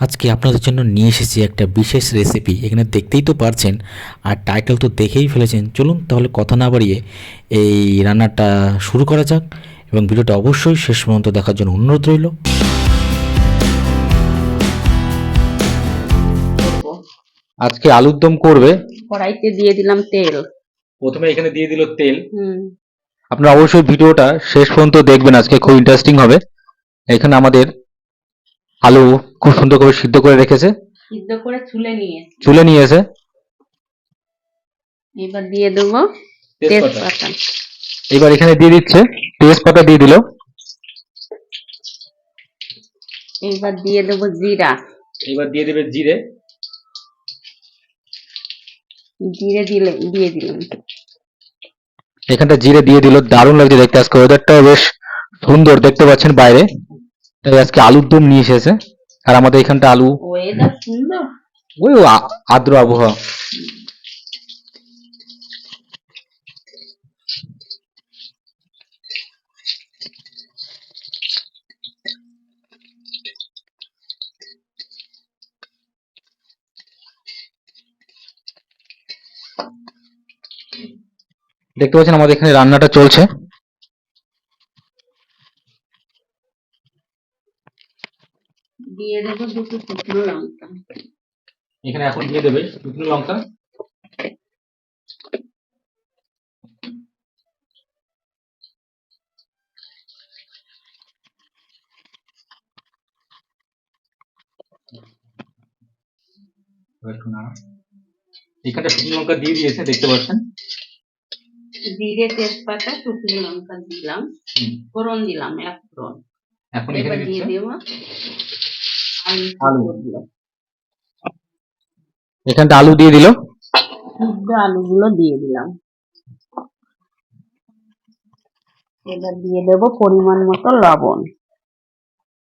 আজকে আপনাদের জন্য নিয়ে এসেছি একটা বিশেষ রেসিপি এখানে দেখতেই তো পারছেন। আর টাইটেল তো দেখেই ফেলেছেন। চলুন তাহলে কথা না বাড়িয়ে এই রান্নাটা শুরু করা যাক এবং ভিডিওটা অবশ্যই শেষ পর্যন্ত দেখার জন্য অনুরোধ রইল। আজকে আলুর দম করবে। কড়াইতে দিয়ে দিলাম তেল। প্রথমে এখানে দিয়ে দিল তেল। হুম। আপনারা অবশ্যই ভিডিওটা শেষ পর্যন্ত দেখবেন আজকে খুব ইন্টারেস্টিং হবে। এখানে আমাদের আলু খুব সুন্দর করে সিদ্ধ করে রেখেছে। সিদ্ধ করে ছুলে নিয়ে। চুলে নিয়েছে। এবার দিয়ে দেবো তেজপাতা। এবার এখানে দিয়ে দিচ্ছে তেজপাতা দিয়ে দিল। এবার দিয়ে দেবো জিরা। এবার দিয়ে দেবে জিরে। জিরে দিলে দিয়ে দিলাম। এখানটা জিরে দিয়ে দিল দারুণ লাগছে দেখতে আজকে ওয়েদারটাও বেশ সুন্দর দেখতে পাচ্ছেন বাইরে। তাই আজকে আলুর দম নিয়ে এসেছে। আর আমাদের এখানটা আলু। ওই আ- আর্দ্র আবহাওয়া। দেখতে পাচ্ছেন আমাদের এখানে রান্নাটা চলছে। দিয়ে দেবো দুটো শুকনো লঙ্কা। এখানে এখন দিয়ে দেবে শুকনো লঙ্কা। এখানে শুকনো লঙ্কা দিয়ে দিয়েছে দেখতে পাচ্ছেন? জিরে তেজপাতা শুকনো লঙ্কা দিলাম। ফোড়ন দিলাম এক ফোড়ন। এখন এখানে দিয়ে দেবো। আলু। আলু। এখানটা আলু দিয়ে দিল? আলুগুলো দিয়ে দিলাম। এবার দিয়ে দেবো পরিমাণ মতো লবণ।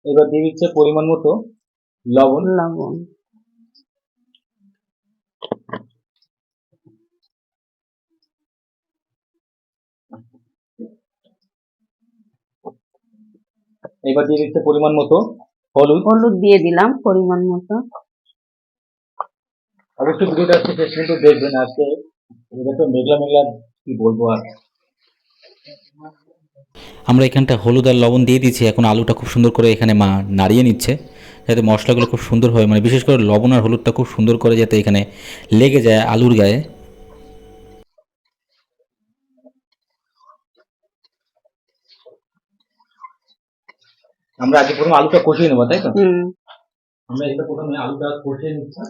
এবার দিয়ে দিচ্ছে পরিমাণ মতো লবণ। লবণ। এবার দিয়ে দিচ্ছে পরিমাণ মতো হলুদ। হলুদ দিয়ে দিলাম পরিমাণ মতো। অবশ্যই ভিডিওটা শেষ পর্যন্ত দেখবেন আজকে। এটা তো মেঘলা মেঘলা কি বলব আর। আমরা এখানটা হলুদ আর লবণ দিয়ে দিচ্ছি এখন আলুটা খুব সুন্দর করে এখানে মা নাড়িয়ে নিচ্ছে যাতে মশলাগুলো খুব সুন্দর হয়। মানে বিশেষ করে লবণ আর হলুদটা খুব সুন্দর করে যাতে এখানে লেগে যায় আলুর গায়ে। আমরা আগে প্রথমে আলুটা কষিয়ে নেব তাই তো? আমরা এটা প্রথমে আলুটা কষিয়ে নিচ্ছি।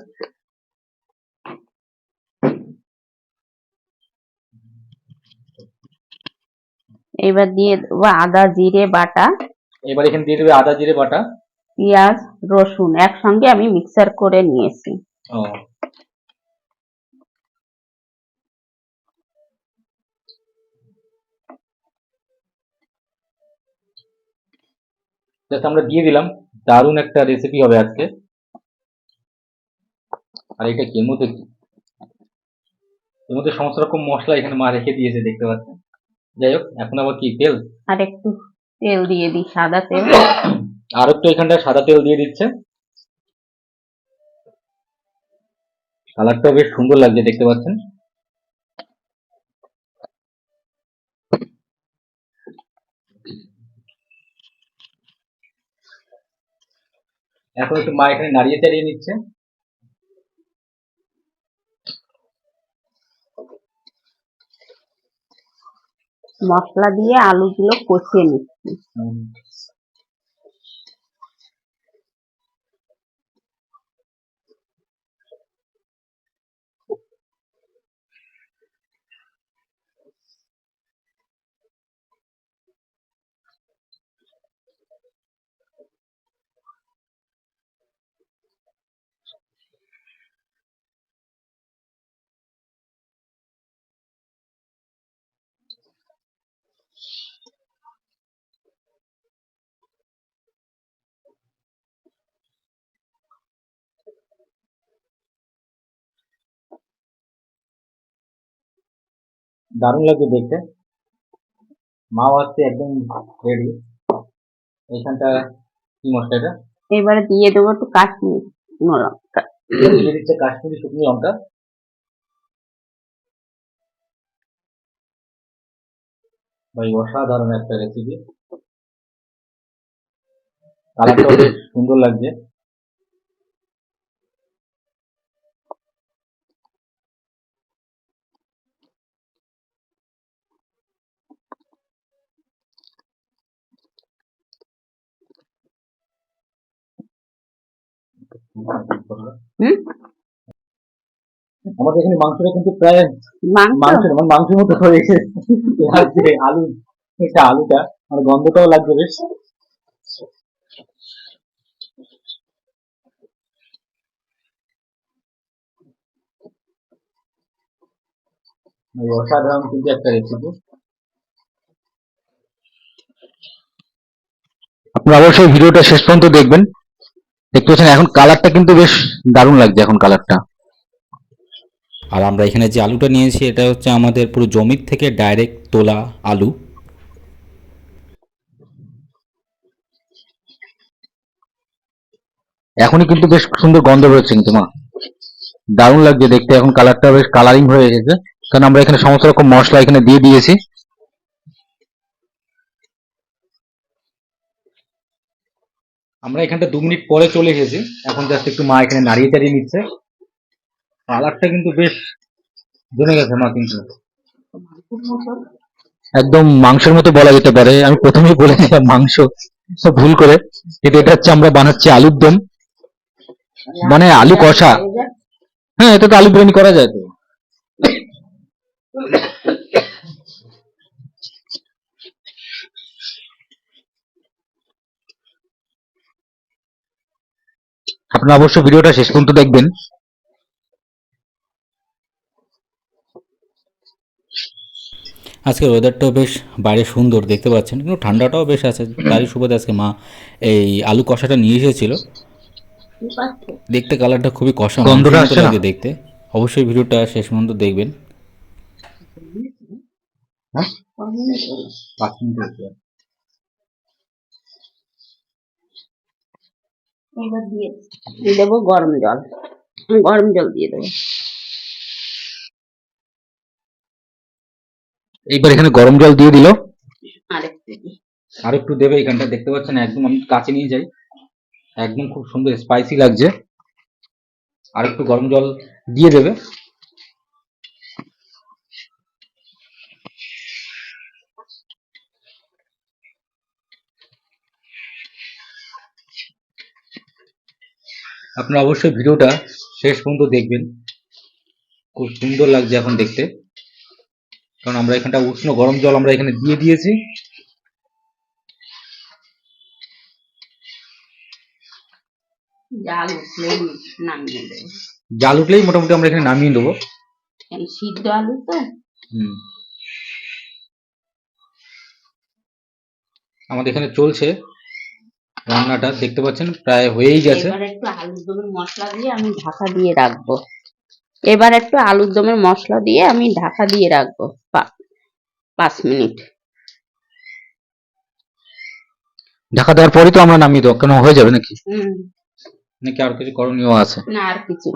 এবার দিয়ে দেবো আদা জিরে বাটা। এবার এখানে দিয়ে দেবে আদা জিরে বাটা। পেঁয়াজ রসুন একসঙ্গে আমি মিক্সার করে নিয়েছি। ও। জাস্ট আমরা দিয়ে দিলাম। দারুণ একটা রেসিপি হবে আজকে। আর এটা কি? এর মধ্যে কি? এর মধ্যে সমস্ত রকম মশলা এখানে মা রেখে দিয়েছে দেখতে পাচ্ছেন? যাই হোক এখন আবার কি তেল? আর একটু তেল দিয়ে দিই সাদা তেল। আর একটু এখানটা সাদা তেল দিয়ে দিচ্ছে। কালারটাও বেশ সুন্দর লাগছে দেখতে পাচ্ছেন? এখন একটু মা এখানে নাড়িয়ে চাড়িয়ে নিচ্ছে। মশলা দিয়ে আলুগুলো কষিয়ে নিচ্ছি। দারুণ লাগছে দেখতে। মাও আসছে একদম রেডি এইখানটা কি মশলা এটা? এবারে দিয়ে দেবো একটু কাশ্মীর লঙ্কা দিয়ে দিচ্ছে কাশ্মীরি শুকনো লঙ্কা। ভাই অসাধারণ একটা রেসিপি কালারটাও সুন্দর লাগছে। হুম? আমাদের এখানে মাংসটা কিন্তু প্রায় মাংস? মানে মাংসের মতো হয়ে গেছে। লাগছে আলু এটা আলুটা মানে গন্ধটাও লাগছে বেশ। অসাধারণ কিন্তু একটা রেসিপি আপনারা অবশ্যই ভিডিওটা শেষ পর্যন্ত দেখবেন। দেখতে পাচ্ছেন এখন কালারটা কিন্তু বেশ দারুণ লাগছে এখন কালারটা আর আমরা এখানে যে আলুটা নিয়েছি এটা হচ্ছে আমাদের পুরো জমির থেকে ডাইরেক্ট তোলা আলু। এখনই কিন্তু বেশ সুন্দর গন্ধ বেরোচ্ছে কিন্তু মা। দারুণ লাগছে দেখতে এখন কালারটা বেশ কালারিং হয়ে গেছে। কারণ আমরা এখানে সমস্ত রকম মশলা এখানে দিয়ে দিয়েছি। আমরা এখানটা দু মিনিট পরে চলে এসেছি। এখন জাস্ট একটু মা এখানে নাড়িয়ে চাড়িয়ে নিচ্ছে। কালারটা কিন্তু বেশ জমে গেছে মা কিন্তু। একদম মাংসের মতো বলা যেতে পারে। আমি প্রথমেই বলেছিলাম মাংস, ভুল করে। কিন্তু এটা হচ্ছে আমরা বানাচ্ছি আলুর দম। মানে আলু কষা। হ্যাঁ এটা তো আলু বিরিয়ানি করা যায় তো। আপনারা অবশ্যই ভিডিওটা শেষ পর্যন্ত দেখবেন। আজকে ওয়েদারটাও বেশ বাইরে সুন্দর দেখতে পাচ্ছেন। কিন্তু ঠান্ডাটাও বেশ আছে। তারই সুবাদে আজকে মা এই আলু কষাটা নিয়ে এসেছিল। দেখতে কালারটা খুবই কষা গন্ধটা লাগে দেখতে। অবশ্যই ভিডিওটা শেষ পর্যন্ত দেখবেন। এবার দিয়ে দেব গরম জল। গরম জল দিয়ে দেবো। এইবার এখানে গরম জল দিয়ে দিল। আরেকটু আর একটু দেবে এখানটা দেখতে পাচ্ছেন একদম আমি কাছে নিয়ে যাই। একদম খুব সুন্দর স্পাইসি লাগছে। আর একটু গরম জল দিয়ে দেবে। আপনারা অবশ্যই ভিডিওটা শেষ পর্যন্ত দেখবেন। খুব সুন্দর লাগছে এখন দেখতে। কারণ আমরা এখানটা উষ্ণ গরম জল আমরা এখানে দিয়ে দিয়েছি। জাল উঠলেই মোটামুটি আমরা এখানে নামিয়ে দেবো। সিদ্ধ আলু তো? আমাদের এখানে চলছে। রান্নাটা দেখতে পাচ্ছেন প্রায় হয়েই গেছে। এবার একটু আলুর দমের মশলা দিয়ে আমি ঢাকা দিয়ে রাখব। এবার একটু আলুর দমের মশলা দিয়ে আমি ঢাকা দিয়ে রাখব পাঁচ মিনিট। ঢাকা দেওয়ার পরেই তো আমরা নামিয়ে দেবো কেন হয়ে যাবে নাকি? নাকি আর কিছু করণীয় আছে? না আর কিছু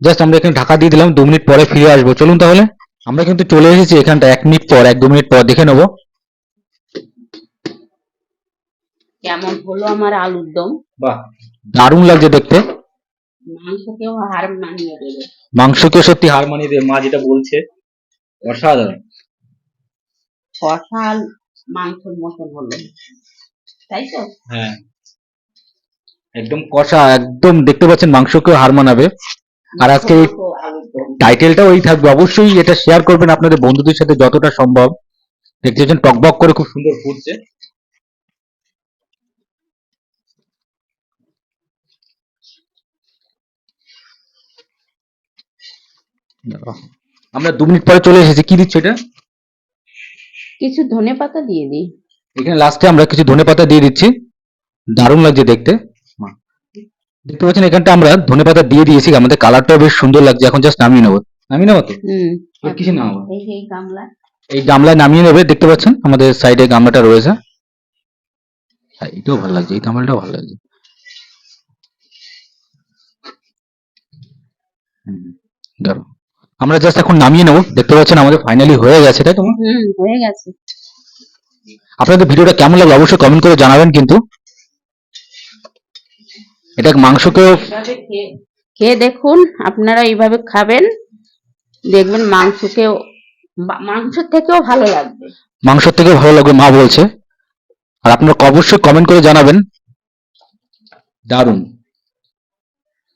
জাস্ট আমরা এখানে ঢাকা দিয়ে দিলাম দু মিনিট পরে ফিরে আসব। চলুন তাহলে আমরা কিন্তু চলে এসেছি এখানটা এক মিনিট পর এক দু মিনিট পর দেখে নেব। কেমন হলো আমার আলুর দম? বাহ। দারুণ লাগছে দেখতে। মাংসকেও হার মানিয়ে দেবে। মাংসকে সত্যি হার মানিয়ে দেবে। মা যেটা বলছে অসাধারণ। কষা মাংসের মতন হলো। তাই তো? হ্যাঁ। একদম কষা একদম দেখতে পাচ্ছেন মাংসকেও হার মানাবে। আর আজকে টাইটেলটাও এই থাকবে। অবশ্যই এটা শেয়ার করবেন আপনাদের বন্ধুদের সাথে যতটা সম্ভব। দেখতে পাচ্ছেন টকবক করে খুব সুন্দর ফুটছে। আমরা দু মিনিট পরে চলে এসেছি। কি দিচ্ছে এটা? কিছু ধনে পাতা দিয়ে দিই। এখানে লাস্টে আমরা কিছু ধনে পাতা দিয়ে দিচ্ছি। দারুণ লাগছে দেখতে। দেখতে পাচ্ছেন এখানটা আমরা ধনে পাতা দিয়ে দিয়েছি। আমাদের কালারটাও বেশ সুন্দর লাগছে। এখন জাস্ট নামিয়ে নেব। নামিয়ে নেব তো? কিছু নাম এই গামলায় নামিয়ে নেবে। দেখতে পাচ্ছেন আমাদের সাইডে গামলাটা রয়েছে। হ্যাঁ এটাও ভালো লাগছে। এই গামলাটাও ভালো লাগছে। দারুণ আমরা জাস্ট এখন নামিয়ে নেব। দেখতে পাচ্ছেন আমাদের ফাইনালি হয়ে গেছে তাই তো? হয়ে গেছে। আপনাদের ভিডিওটা কেমন লাগল অবশ্যই কমেন্ট করে জানাবেন কিন্তু। এটা মাংসকেও এইভাবে খেয়ে দেখুন আপনারা এইভাবে খাবেন। দেখবেন মাংসকেও বা- মাংসের থেকেও ভালো লাগবে। মাংসের থেকেও ভালো লাগবে মা বলছে। আর আপনারা অবশ্যই কমেন্ট করে জানাবেন। দারুণ।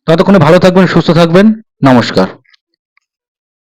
ততক্ষণে ভালো থাকবেন সুস্থ থাকবেন। নমস্কার।